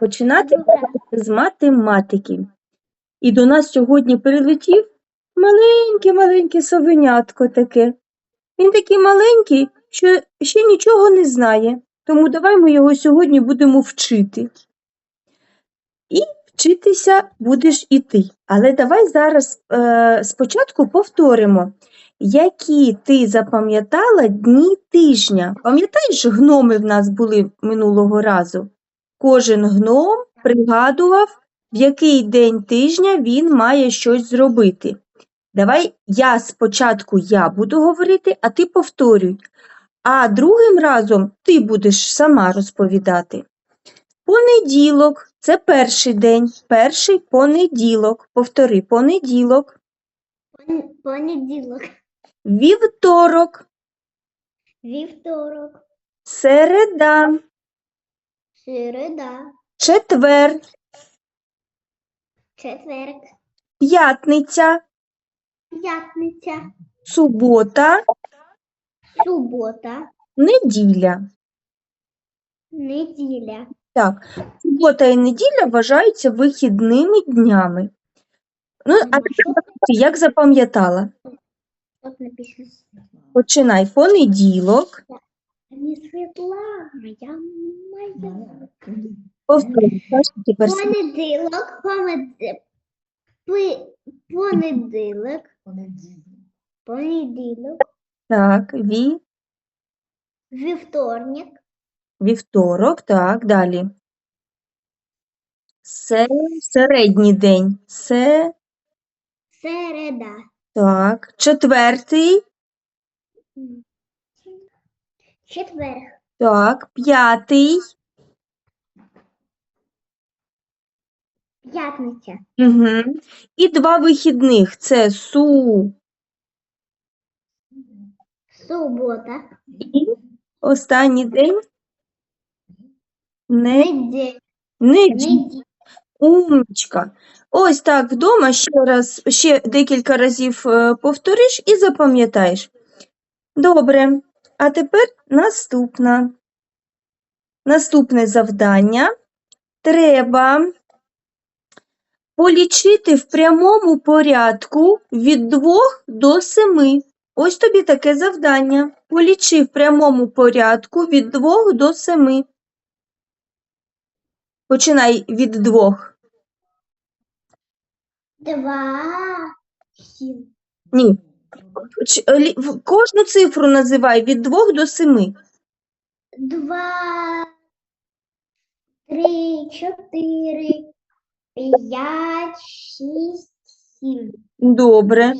Починати з математики. І до нас сьогодні прилетів маленьке-маленьке совенятко таке. Він такий маленький, що ще нічого не знає. Тому давай ми його сьогодні будемо вчити. І вчитися будеш і ти. Але давай зараз е, спочатку повторимо, які ти запам'ятала дні тижня. Пам'ятаєш, гноми в нас були минулого разу? Кожен гном пригадував, в який день тижня він має щось зробити. Давай я спочатку я буду говорити, а ти повторюй. А другим разом ти будеш сама розповідати. Понеділок це перший день, перший понеділок. Повтори понеділок, Понеділок, вівторок, вівторок, середа, середа, четвер, четверг, п'ятниця, п'ятниця, субота, субота, неділя. неділя. Так, субота і неділя вважаються вихідними днями. Ну, а тепер ти як запам'ятала? Починай. Понеділок, Не Світлана, я моя. тепер понеділок, понеділок, понеділок, Так, ві, вівторник, вівторок, так, далі. Се, середній день, се, середа, так, четвертий, четверг, так, п'ятий, п'ятниця, угу. і два вихідних, це су, субота, і останній день, не, неділя, неділя. неділя. Умничка. Ось так вдома ще раз, ще декілька разів е, повториш і запам'ятаєш. Добре. А тепер наступна. Наступне завдання. Треба полічити в прямому порядку від 2 до 7. Ось тобі таке завдання. Полічи в прямому порядку від 2 до 7. Починай від 2. Два, сім, Ні. В- Кожну цифру називай від 2 до 7. два, три, чотири, п'ять, шість, сім. Добре.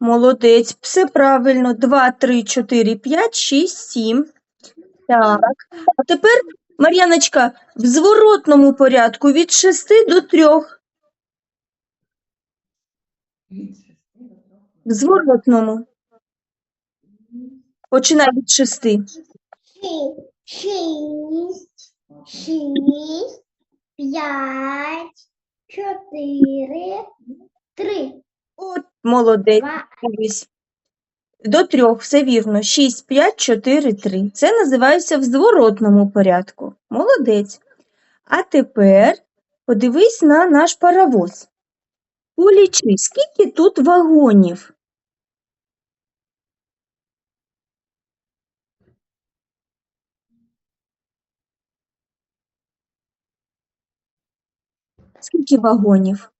Молодець. Все правильно. 2, 3, 4, 5, 6, 7. Так. А тепер, Мар'яночка, в зворотному порядку від 6 до 3. В зворотному. Починай від 6. Ші- Шість, шість, п'ять, чотири, три, От, молодець. два, Дивись. До трьох, все вірно. 6, 5, 4, 3. Це називається в зворотному порядку. Молодець. А тепер подивись на наш паровоз. Полічи, скільки тут вагонів? Скільки вагонів?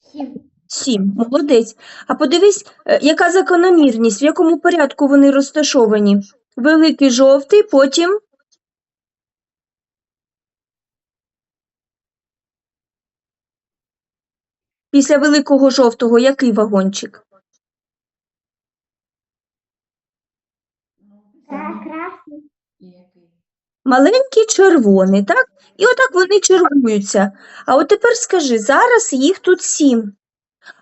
сім, Сім. Молодець. А подивись, е, яка закономірність, в якому порядку вони розташовані. Великий жовтий, потім після великого жовтого який вагончик? та красний, Маленький червоний, так? І отак вони чергуються. А от тепер скажи, зараз їх тут сім.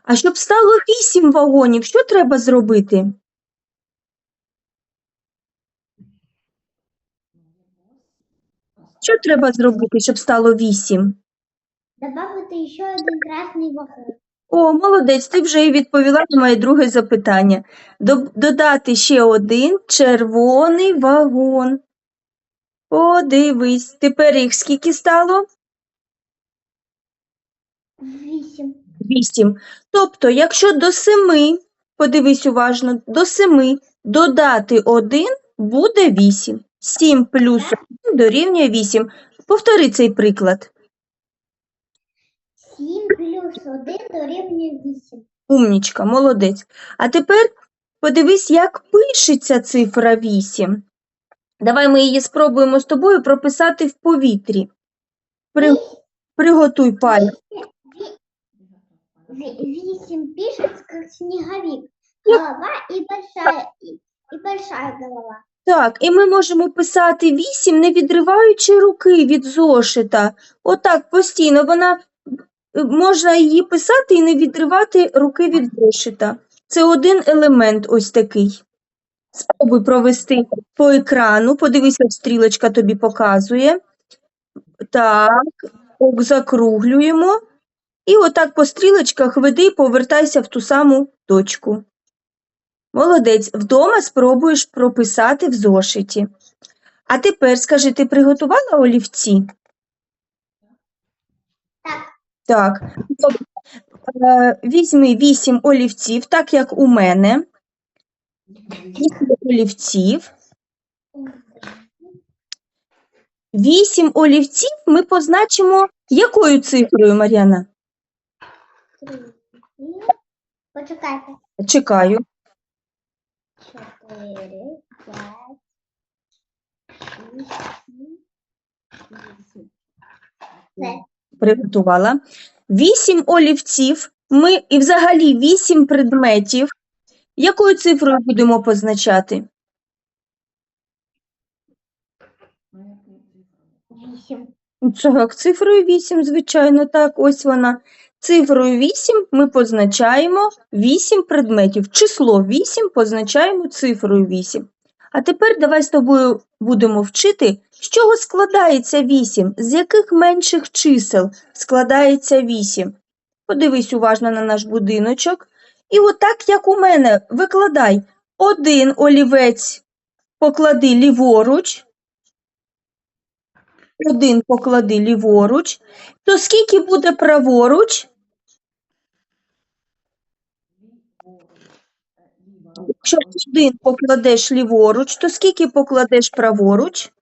А щоб стало вісім вагонів, що треба зробити? Що треба зробити, щоб стало вісім? добавити ще один красний вагон. О, молодець, ти вже і відповіла на моє друге запитання. Додати ще один червоний вагон. Подивись, тепер їх скільки стало? Вісім. Вісім. Тобто, якщо до семи, подивись уважно, до семи додати один буде вісім. Сім плюс один дорівнює вісім. Повтори цей приклад. Сім плюс один дорівнює вісім. Умнічка, молодець. А тепер подивись, як пишеться цифра 8. Давай ми її спробуємо з тобою прописати в повітрі. При... Приготуй палець. Ви- Вісім пишется как снеговик. Голова и большая, и, и большая голова. Так, і ми можемо писати 8, не відриваючи руки від зошита. Отак постійно вона можна її писати і не відривати руки від зошита. Це один елемент ось такий. Спробуй провести по екрану. Подивися, стрілочка тобі показує. Так, ок, закруглюємо. І отак по стрілочках веди і повертайся в ту саму точку. Молодець. Вдома спробуєш прописати в зошиті. А тепер скажи, ти приготувала олівці? Так. Так. Е, Візьми вісім олівців, так як у мене. Вісім олівців. Вісім олівців ми позначимо якою цифрою, Мар'яна? Почекайте. Чекаю. Чотири, п'ять, шість. Приготувала. Вісім олівців. Ми і взагалі вісім предметів. Якою цифрою будемо позначати? Вісім. Так, цифрою 8, звичайно, так, ось вона. Цифрою 8 ми позначаємо 8 предметів. Число 8 позначаємо цифрою 8. А тепер давай з тобою будемо вчити, з чого складається 8, з яких менших чисел складається 8. Подивись уважно на наш будиночок. І отак, як у мене, викладай один олівець поклади ліворуч, один поклади ліворуч, то скільки буде праворуч? Якщо один покладеш ліворуч, то скільки покладеш праворуч?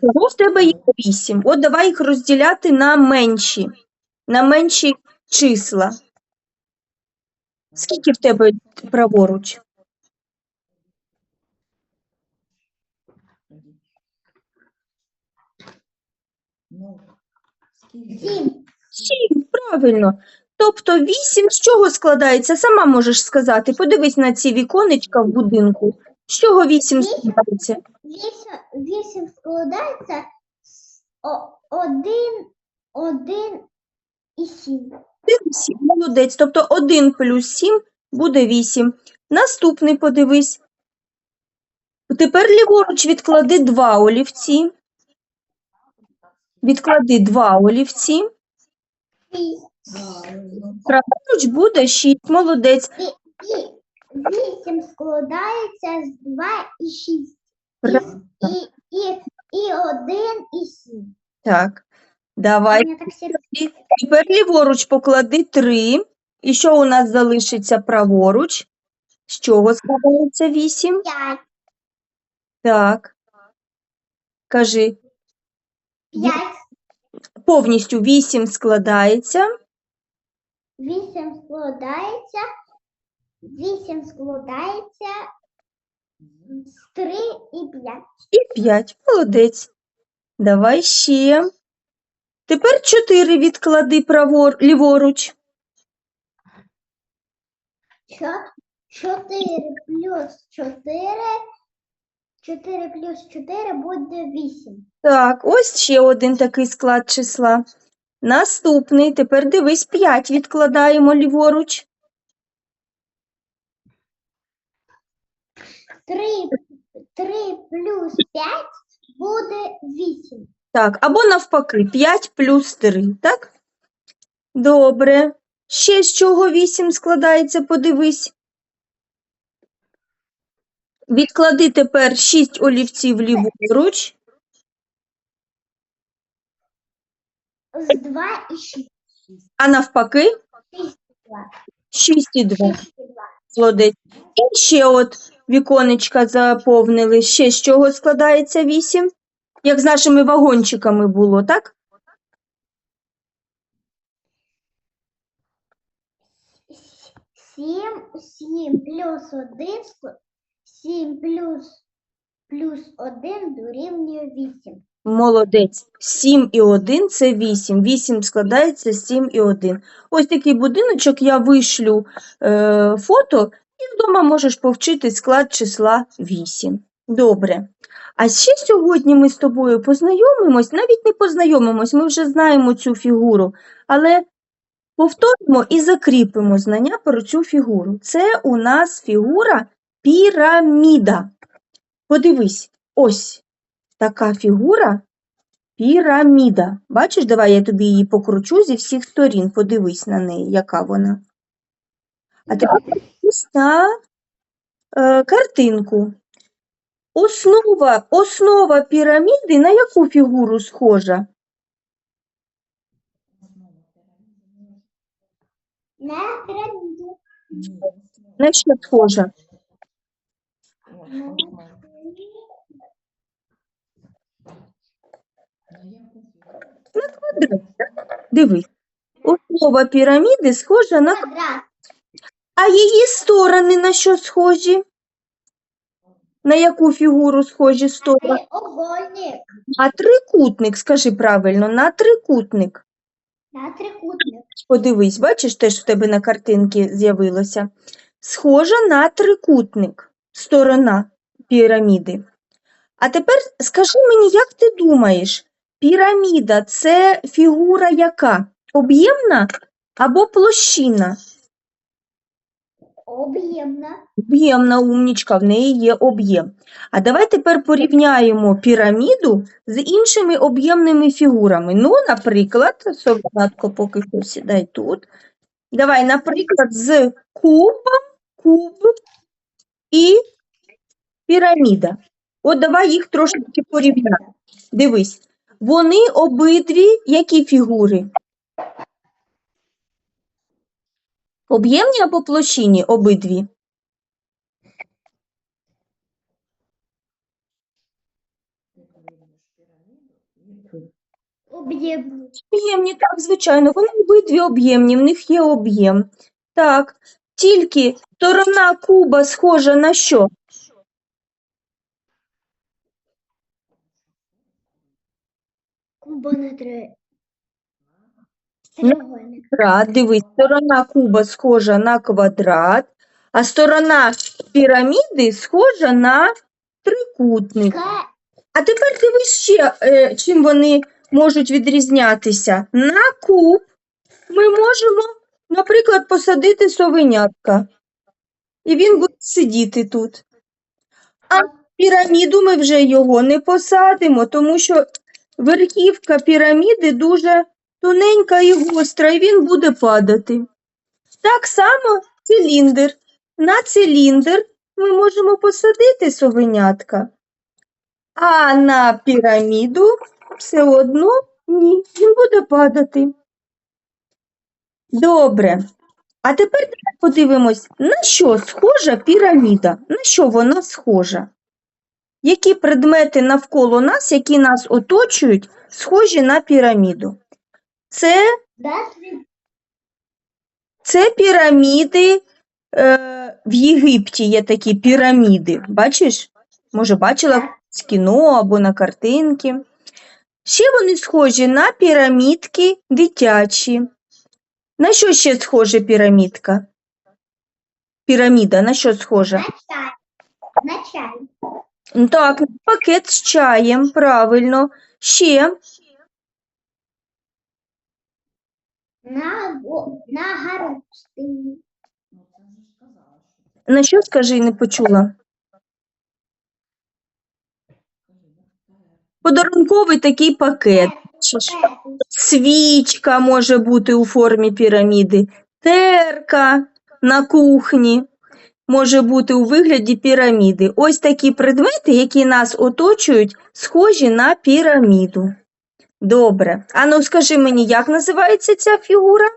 Чого в тебе є вісім? От давай їх розділяти на менші, на менші числа. Скільки в тебе праворуч? Ну. Сім. Сім, правильно. Тобто вісім з чого складається? Сама можеш сказати. Подивись на ці віконечка в будинку. З чого вісім Вісім. складається? Вісім, вісім складається з о- один, один і сім. Один, сім. Молодець. Тобто 1 плюс 7 буде 8. Наступний подивись. Тепер ліворуч відклади два олівці. Відклади два олівці. Праворуч буде 6. Молодець. І вісім складається з два і шість. І, Правильно. і, і, і один і сім. Так. Давай. Мені так всі Тепер ліворуч поклади 3. І що у нас залишиться праворуч? З чого складається 8? п'ять. Так. Кажи. П'ять. Повністю 8 складається. Вісім складається. Вісім складається з три і п'ять. І 5. Молодець. Давай ще. Тепер 4 відклади правор, ліворуч. Чо- Чотири плюс чотири. Чотири плюс чотири буде вісім. Так, ось ще один такий склад числа. Наступний. Тепер дивись, 5 відкладаємо ліворуч. Три, три плюс п'ять буде вісім. Так, або навпаки, 5 плюс 3, так? Добре. Ще з чого вісім складається, подивись. Відклади тепер шість олівців ліворуч. З 2 і 6. А навпаки, 6 2. 6 і 2. 6 і 2. Молодець. І ще от віконечка заповнили. Ще з чого складається 8? Як з нашими вагончиками було, так? 7, 7 плюс 1, 7 плюс, плюс 1 дорівнює 8. Молодець. 7 і 1 – це 8. 8 складається з 7 і 1. Ось такий будиночок я вишлю е, фото, і вдома можеш повчити склад числа 8. Добре. А ще сьогодні ми з тобою познайомимось, навіть не познайомимось, ми вже знаємо цю фігуру, але повторимо і закріпимо знання про цю фігуру. Це у нас фігура піраміда. Подивись, ось така фігура піраміда. Бачиш, давай я тобі її покручу зі всіх сторін, подивись на неї, яка вона. А тепер на е, картинку. Основа, основа піраміди на яку фігуру схожа? На піраміду. На що схожа? На? Квадрат. Дивись. Основа піраміди схожа на. квадрат. А її сторони на що схожі? На яку фігуру схожі сторони? Треугольник. На трикутник, скажи правильно, на трикутник. На трикутник. Подивись, бачиш, теж в тебе на картинці з'явилося. Схожа на трикутник, сторона піраміди. А тепер скажи мені, як ти думаєш, піраміда це фігура яка? Об'ємна або площина? Об'ємна. Об'ємна умнічка, в неї є об'єм. А давай тепер порівняємо піраміду з іншими об'ємними фігурами. Ну, наприклад, Совнатко, поки що сідай тут. Давай, наприклад, з кубом, куб і піраміда. От давай їх трошки порівняємо. Дивись, вони обидві які фігури? Об'ємні або площинні обидві? Як вирівнюєш піраміду, і Об'ємна. Об'ємні, так, звичайно, вони обидві об'ємні, в них є об'єм. Так, тільки сторона куба схожа на що? Куба на три. На- Квадрат, дивись, сторона куба схожа на квадрат, а сторона піраміди схожа на трикутник. А тепер дивись ще, е, чим вони можуть відрізнятися. На куб ми можемо, наприклад, посадити совенятка, і він буде сидіти тут. А піраміду ми вже його не посадимо, тому що верхівка піраміди дуже тоненька і гостра, і він буде падати. Так само циліндр. На циліндр ми можемо посадити совенятка, а на піраміду все одно ні, він буде падати. Добре. А тепер подивимось, на що схожа піраміда? На що вона схожа? Які предмети навколо нас, які нас оточують, схожі на піраміду? Це, це піраміди е, в Єгипті є такі піраміди. Бачиш? Може, бачила з кіно або на картинки. Ще вони схожі на пірамідки дитячі. На що ще схожа пірамідка? Піраміда, на що схожа? на чай. На чай. Так, пакет з чаєм, правильно. Ще На, на гарусти. Ну, на що скажи, не почула? Подарунковий такий пакет. Свічка може бути у формі піраміди, люстерка на кухні може бути у вигляді піраміди. Ось такі предмети, які нас оточують, схожі на піраміду. Добре. Ану, скажи мені, як називається ця фігура?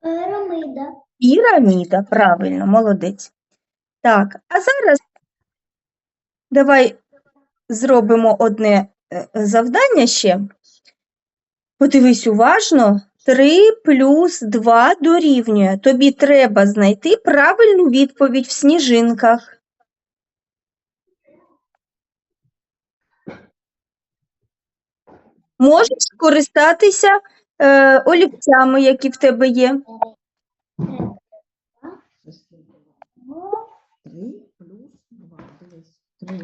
Пирамида. Піраміда, правильно, молодець. Так, а зараз давай зробимо одне е, завдання ще. Подивись уважно. 3 плюс 2 дорівнює. Тобі треба знайти правильну відповідь в сніжинках. Можеш скористатися е, олівцями, які в тебе є. Три плюс два. Дивись. Три.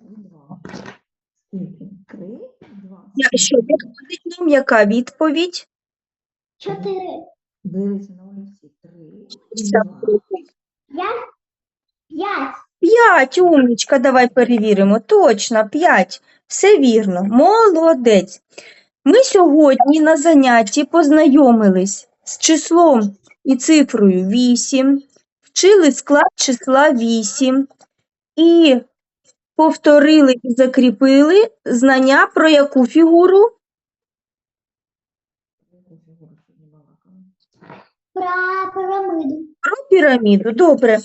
Два. Скільки? Три, два. Я, що виходить нам яка відповідь? Чотири. Дивися на олівці. Три два. П'ять. П'ять. П'ять, умнічка, давай перевіримо. Точно, п'ять. Все вірно. Молодець. Ми сьогодні на занятті познайомились з числом і цифрою 8, вчили склад числа 8 і повторили і закріпили знання про яку фігуру? Яку фігуру сьогодні балакали? Про піраміду. Про піраміду. Добре.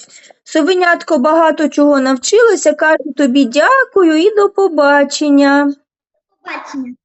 Совенятко багато чого навчилося. Кажу тобі дякую і до побачення. Побачення.